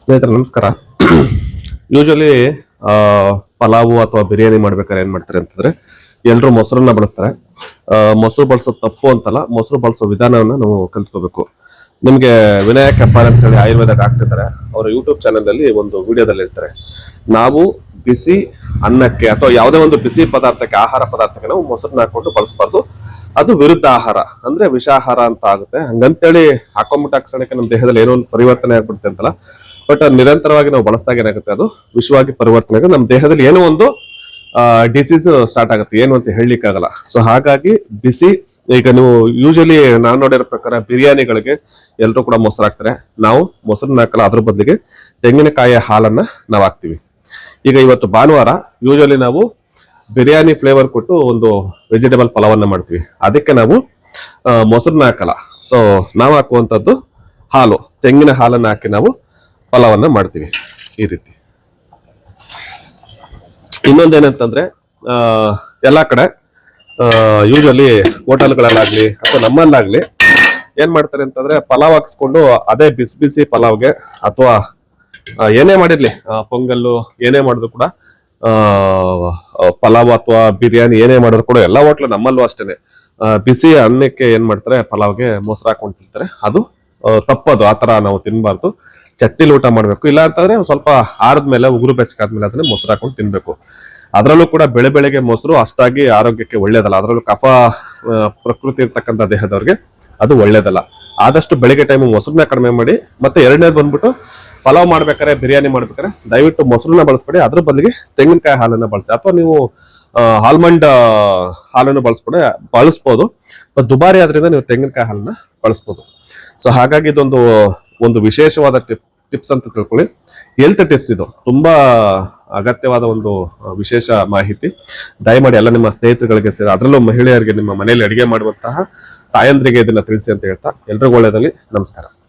ಸ್ನೇಹಿತರೆ, ನಮಸ್ಕಾರ. ಯೂಶಲಿ ಪಲಾವು ಅಥವಾ ಬಿರಿಯಾನಿ ಮಾಡ್ಬೇಕಾದ್ರೆ ಏನ್ ಮಾಡ್ತಾರೆ ಅಂತಂದ್ರೆ ಎಲ್ಲರೂ ಮೊಸರನ್ನ ಬಳಸ್ತಾರೆ. ಮೊಸರು ಬಳಸೋದು ತಪ್ಪು ಅಂತಲ್ಲ, ಮೊಸರು ಬಳಸೋ ವಿಧಾನವನ್ನ ನಾವು ಕಲ್ತ್ಕೋಬೇಕು. ನಿಮ್ಗೆ ವಿನಾಯಕ್ ಹೆಬ್ಬಾರ್ ಅಂತ ಹೇಳಿ ಆಯುರ್ವೇದ ಡಾಕ್ಟರ್ ಇದ್ದಾರೆ. ಅವರ ಯೂಟ್ಯೂಬ್ ಚಾನೆಲ್ ಅಲ್ಲಿ ಒಂದು ವಿಡಿಯೋದಲ್ಲಿ ಇರ್ತಾರೆ ನಾವು ಬಿಸಿ ಅನ್ನಕ್ಕೆ ಅಥವಾ ಯಾವುದೇ ಒಂದು ಬಿಸಿ ಪದಾರ್ಥಕ್ಕೆ, ಆಹಾರ ಪದಾರ್ಥಕ್ಕೆ ನಾವು ಮೊಸರನ್ನ ಹಾಕೊಂಡು ಬಳಸಬಾರ್ದು. ಅದು ವಿರುದ್ಧ ಆಹಾರ. ಅಂದ್ರೆ ವಿಷಾಹಾರ ಅಂತ ಆಗುತ್ತೆ. ಹಂಗಂತೇಳಿ ಹಾಕೊಂಬಿಟ್ಟ ಕ್ಷಣಕ್ಕೆ ನಮ್ಮ ದೇಹದಲ್ಲಿ ಏನೋ ಒಂದು ಪರಿವರ್ತನೆ ಆಗ್ಬಿಡುತ್ತೆ ಅಂತಲ್ಲ ಬಟ್ ನಿರಂತರವಾಗಿ ನಾವು ಬಳಸಿದಾಗ ಏನಾಗುತ್ತೆ ಅದು? ವಿಶ್ವವಾಗಿ ಪರಿವರ್ತನೆ ನಮ್ಮ ದೇಹದಲ್ಲಿ ಏನೋ ಒಂದು ಡಿಸೀಸ್ ಸ್ಟಾರ್ಟ್ ಆಗುತ್ತೆ. ಏನು ಅಂತ ಹೇಳಲಿಕ್ಕಾಗಲ್ಲ. ಸೊ ಹಾಗಾಗಿ ಬಿಸಿ, ಈಗ ನೀವು ಯೂಶಲಿ ನಾನು ನೋಡಿರೋ ಪ್ರಕಾರ ಬಿರಿಯಾನಿಗಳಿಗೆ ಎಲ್ಲರೂ ಕೂಡ ಮೊಸರು ಹಾಕ್ತಾರೆ. ನಾವು ಮೊಸರನ್ನ ಹಾಕಲ್ಲ, ಅದ್ರ ಬದಲಿಗೆ ತೆಂಗಿನಕಾಯಿಯ ಹಾಲನ್ನ ನಾವು ಹಾಕ್ತಿವಿ. ಈಗ ಇವತ್ತು ಭಾನುವಾರ ಯೂಶಲಿ ನಾವು ಬಿರಿಯಾನಿ ಫ್ಲೇವರ್ ಕೊಟ್ಟು ಒಂದು ವೆಜಿಟೇಬಲ್ ಪಲಾವನ್ನ ಮಾಡ್ತೀವಿ. ಅದಕ್ಕೆ ನಾವು ಮೊಸರನ್ನ ಹಾಕಲ್ಲ. ಸೊ ನಾವು ಹಾಕುವಂಥದ್ದು ಹಾಲು. ತೆಂಗಿನ ಹಾಲನ್ನ ಹಾಕಿ ನಾವು ಪಲಾವನ್ನ ಮಾಡ್ತೀವಿ ಈ ರೀತಿ. ಇನ್ನೊಂದೇನಂತಂದ್ರೆ ಎಲ್ಲ ಕಡೆ ಯೂಶಲಿ ಹೋಟೆಲ್ಗಳಲ್ಲಾಗ್ಲಿ ಅಥವಾ ನಮ್ಮಲ್ಲಾಗ್ಲಿ ಏನ್ ಮಾಡ್ತಾರೆ ಅಂತಂದ್ರೆ ಪಲಾವ್ ಹಾಕಿಸ್ಕೊಂಡು ಅದೇ ಬಿಸಿ ಬಿಸಿ ಪಲಾವ್ಗೆ ಅಥವಾ ಏನೇ ಮಾಡಿರ್ಲಿ ಪೊಂಗಲ್ಲು ಏನೇ ಮಾಡಿದ್ರು ಕೂಡ ಪಲಾವ್ ಅಥವಾ ಬಿರಿಯಾನಿ ಏನೇ ಮಾಡಿದ್ರು ಕೂಡ ಎಲ್ಲ ಹೋಟ್ಲು ನಮ್ಮಲ್ಲೂ ಅಷ್ಟೇನೆ. ಬಿಸಿ ಅನ್ನಕ್ಕೆ ಏನ್ ಮಾಡ್ತಾರೆ ಪಲಾವ್ಗೆ ಮೊಸರು ಹಾಕೊಂಡು ತಿಂತಾರೆ. ಅದು ಆ, ತಪ್ಪದು ಆತರ ನಾವು ತಿನ್ಬಾರ್ದು. ಚಟ್ಟಿಲಿ ಊಟ ಮಾಡಬೇಕು. ಇಲ್ಲ ಅಂತಂದ್ರೆ ಸ್ವಲ್ಪ ಆರದ್ಮೇಲೆ ಉಗುರು ಬೆಚ್ಚಗಾದ್ಮೇಲೆ ಅದನ್ನ ಮೊಸರು ಹಾಕೊಂಡು ತಿನ್ಬೇಕು. ಅದರಲ್ಲೂ ಕೂಡ ಬೆಳೆ ಬೆಳೆಗೆ ಮೊಸರು ಅಷ್ಟಾಗಿ ಆರೋಗ್ಯಕ್ಕೆ ಒಳ್ಳೇದಲ್ಲ. ಅದರಲ್ಲೂ ಕಫ ಪ್ರಕೃತಿ ಇರ್ತಕ್ಕಂಥ ದೇಹದವ್ರಿಗೆ ಅದು ಒಳ್ಳೇದಲ್ಲ. ಆದಷ್ಟು ಬೆಳಿಗ್ಗೆ ಟೈಮ್ ಮೊಸರನ್ನ ಕಡಿಮೆ ಮಾಡಿ, ಮತ್ತೆ ಎರಡನೇದು ಬಂದ್ಬಿಟ್ಟು ಪಲಾವ್ ಮಾಡ್ಬೇಕಾದ್ರೆ, ಬಿರಿಯಾನಿ ಮಾಡ್ಬೇಕಾದ್ರೆ ದಯವಿಟ್ಟು ಮೊಸರನ್ನ ಬಳಸ್ಬೇಡಿ. ಅದ್ರ ಬದಲಿಗೆ ತೆಂಗಿನಕಾಯಿ ಹಾಲನ್ನ ಬಳಸಿ. ಅಥವಾ ನೀವು ಆಲ್ಮಂಡ್ ಹಾಲನ್ನು ಬಳಸ್ಬೋದು ಬಳಸ್ಬೋದು. ಬಟ್ ದುಬಾರಿ ಆದ್ರಿಂದ ನೀವು ತೆಂಗಿನಕಾಯಿ ಹಾಲನ್ನ ಬಳಸ್ಬೋದು. ಸೊ ಹಾಗಾಗಿ ಇದೊಂದು, ಒಂದು ವಿಶೇಷವಾದ ಟಿಪ್. ಟಿಪ್ಸ್ ಅಂತ ತಿಳ್ಕೊಳ್ಳಿ. ಹೆಲ್ತ್ ಟಿಪ್ಸ್ ಇದು. ತುಂಬಾ ಅಗತ್ಯವಾದ ಒಂದು ವಿಶೇಷ ಮಾಹಿತಿ. ದಯಮಾಡಿ ಎಲ್ಲ ನಿಮ್ಮ ಸ್ನೇಹಿತರುಗಳಿಗೆ ಸೇರಿ, ಅದರಲ್ಲೂ ಮಹಿಳೆಯರಿಗೆ ನಿಮ್ಮ ಮನೆಯಲ್ಲಿ ಅಡಿಗೆ ಮಾಡುವಂತಹ ತಾಯಂದ್ರಿಗೆ ಇದನ್ನ ತಿಳಿಸಿ ಅಂತ ಹೇಳ್ತಾ, ಎಲ್ರಿಗೂ ಒಳ್ಳೆಯದಲ್ಲಿ ನಮಸ್ಕಾರ.